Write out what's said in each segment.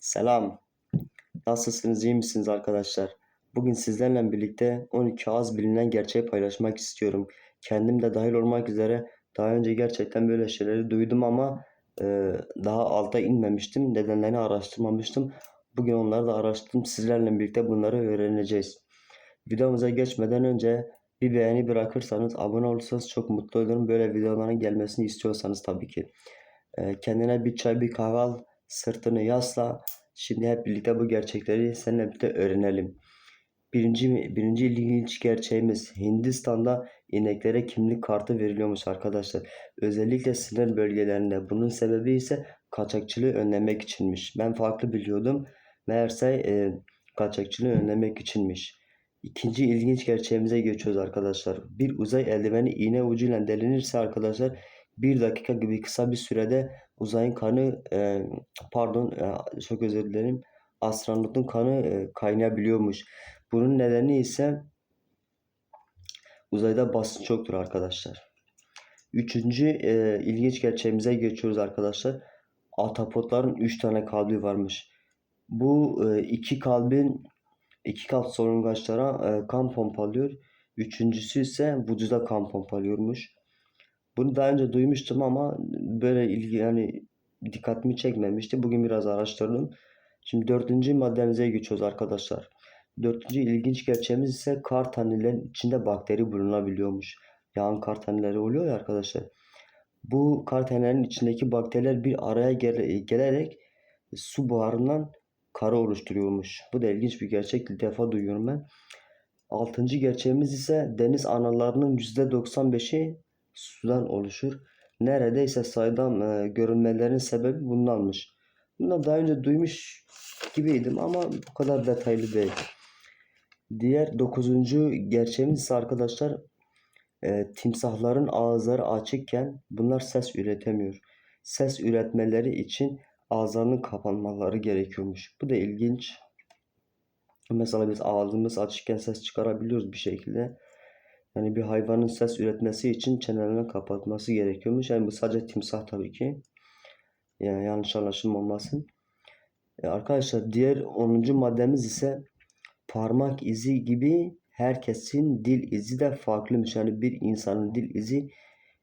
Selam. Nasılsınız, iyi misiniz arkadaşlar? Bugün sizlerle birlikte 12 az bilinen gerçeği paylaşmak istiyorum. Kendim de dahil olmak üzere daha önce gerçekten böyle şeyleri duydum ama e, daha alta inmemiştim. Nedenlerini araştırmamıştım. Bugün onları da araştırdım. Sizlerle birlikte bunları öğreneceğiz. Videomuza geçmeden önce bir beğeni bırakırsanız, abone olursanız çok mutlu olurum. Böyle videoların gelmesini istiyorsanız tabii ki. E, kendine bir çay, bir kahve al, sırtını yasla. Şimdi hep birlikte bu gerçekleri seninle birlikte öğrenelim. Birinci, birinci ilginç gerçeğimiz Hindistan'da ineklere kimlik kartı veriliyormuş arkadaşlar. Özellikle sınır bölgelerinde. Bunun sebebi ise kaçakçılığı önlemek içinmiş. Ben farklı biliyordum. Meğerse e, kaçakçılığı önlemek içinmiş. İkinci ilginç gerçeğimize geçiyoruz arkadaşlar. Bir uzay eldiveni iğne ucuyla delinirse arkadaşlar bir dakika gibi kısa bir sürede uzayın kanı e, pardon e, çok özür dilerim astronotun kanı e, kaynayabiliyormuş. Bunun nedeni ise uzayda basınç çoktur arkadaşlar. Üçüncü e, ilginç gerçeğimize geçiyoruz arkadaşlar. Ahtapotların 3 tane kalbi varmış. Bu e, iki kalbin iki kalp solungaçlara e, kan pompalıyor. Üçüncüsü ise vücuda kan pompalıyormuş. Bunu daha önce duymuştum ama böyle ilgi yani dikkatimi çekmemişti. Bugün biraz araştırdım. Şimdi dördüncü maddemize geçiyoruz arkadaşlar. Dördüncü ilginç gerçeğimiz ise kar tanelerin içinde bakteri bulunabiliyormuş. Yağan kar taneleri oluyor ya arkadaşlar. Bu kar tanelerinin içindeki bakteriler bir araya gele- gelerek su buharından karı oluşturuyormuş. Bu da ilginç bir gerçek. İlk defa duyuyorum ben. Altıncı gerçeğimiz ise deniz analarının %95'i sudan oluşur. Neredeyse saydam e, görünmelerin sebebi bundanmış. Bunu daha önce duymuş gibiydim ama bu kadar detaylı değil. Diğer dokuzuncu gerçeğimiz ise arkadaşlar e, timsahların ağızları açıkken bunlar ses üretemiyor. Ses üretmeleri için ağızlarının kapanmaları gerekiyormuş. Bu da ilginç. Mesela biz ağzımız açıkken ses çıkarabiliyoruz bir şekilde. Yani bir hayvanın ses üretmesi için çenelerini kapatması gerekiyormuş. Yani bu sadece timsah tabii ki. Yani yanlış anlaşılma olmasın. E, arkadaşlar diğer 10. maddemiz ise parmak izi gibi herkesin dil izi de farklıymış. Yani bir insanın dil izi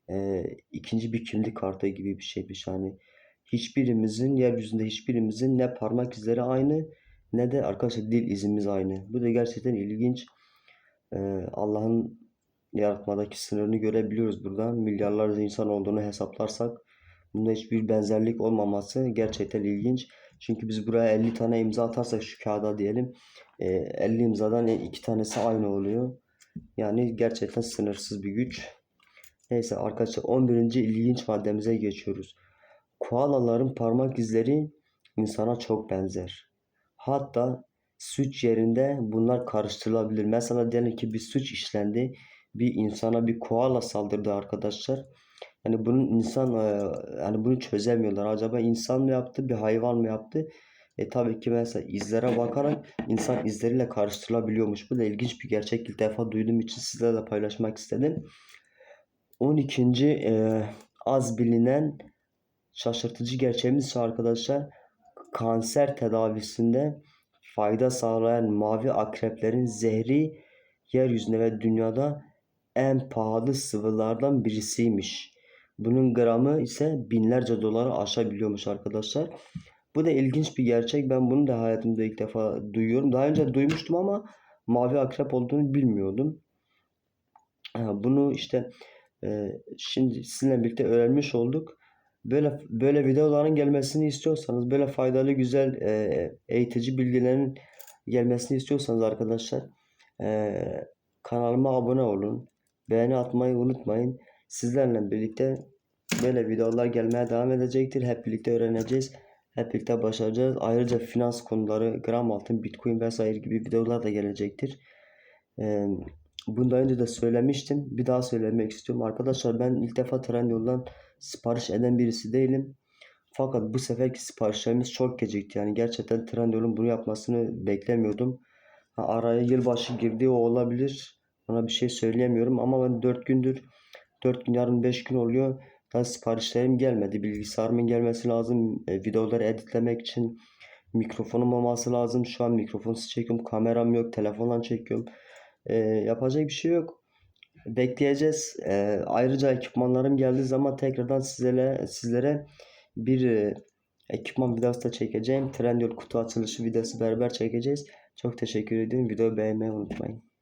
e, ikinci bir kimlik kartı gibi bir şeymiş. Yani hiçbirimizin yeryüzünde hiçbirimizin ne parmak izleri aynı ne de arkadaşlar dil izimiz aynı. Bu da gerçekten ilginç. E, Allah'ın yaratmadaki sınırını görebiliyoruz burada. Milyarlarca insan olduğunu hesaplarsak bunda hiçbir benzerlik olmaması gerçekten ilginç. Çünkü biz buraya 50 tane imza atarsak şu kağıda diyelim 50 imzadan iki tanesi aynı oluyor. Yani gerçekten sınırsız bir güç. Neyse arkadaşlar 11. ilginç maddemize geçiyoruz. Koalaların parmak izleri insana çok benzer. Hatta suç yerinde bunlar karıştırılabilir. Mesela diyelim ki bir suç işlendi bir insana bir koala saldırdı arkadaşlar. Yani bunun insan yani bunu çözemiyorlar. Acaba insan mı yaptı, bir hayvan mı yaptı? E tabii ki mesela izlere bakarak insan izleriyle karıştırılabiliyormuş. Bu da ilginç bir gerçek. İlk defa duyduğum için sizlerle paylaşmak istedim. 12. E, az bilinen şaşırtıcı gerçeğimiz ise arkadaşlar kanser tedavisinde fayda sağlayan mavi akreplerin zehri yeryüzünde ve dünyada en pahalı sıvılardan birisiymiş. Bunun gramı ise binlerce doları aşabiliyormuş arkadaşlar. Bu da ilginç bir gerçek. Ben bunu da hayatımda ilk defa duyuyorum. Daha önce duymuştum ama mavi akrep olduğunu bilmiyordum. Bunu işte e, şimdi sizinle birlikte öğrenmiş olduk. Böyle böyle videoların gelmesini istiyorsanız, böyle faydalı, güzel, e, eğitici bilgilerin gelmesini istiyorsanız arkadaşlar e, kanalıma abone olun. Beğeni atmayı unutmayın. Sizlerle birlikte böyle videolar gelmeye devam edecektir. Hep birlikte öğreneceğiz. Hep birlikte başaracağız. Ayrıca finans konuları, gram altın, bitcoin vesaire gibi videolar da gelecektir. Ee, bundan önce de söylemiştim. Bir daha söylemek istiyorum. Arkadaşlar ben ilk defa Trendyol'dan sipariş eden birisi değilim. Fakat bu seferki siparişlerimiz çok gecikti. Yani gerçekten Trendyol'un bunu yapmasını beklemiyordum. Ha, araya yılbaşı girdi o olabilir. Ona bir şey söyleyemiyorum ama ben 4 gündür 4 gün yarın 5 gün oluyor. Daha siparişlerim gelmedi. Bilgisayarımın gelmesi lazım. E, videoları editlemek için Mikrofonum olması lazım. Şu an mikrofonsuz çekiyorum. Kameram yok. Telefonla çekiyorum. Ee, yapacak bir şey yok. Bekleyeceğiz. Ee, ayrıca ekipmanlarım geldiği zaman tekrardan sizlere sizlere bir e, ekipman videosu da çekeceğim. Trendyol kutu açılışı videosu beraber çekeceğiz. Çok teşekkür ediyorum. Videoyu beğenmeyi unutmayın.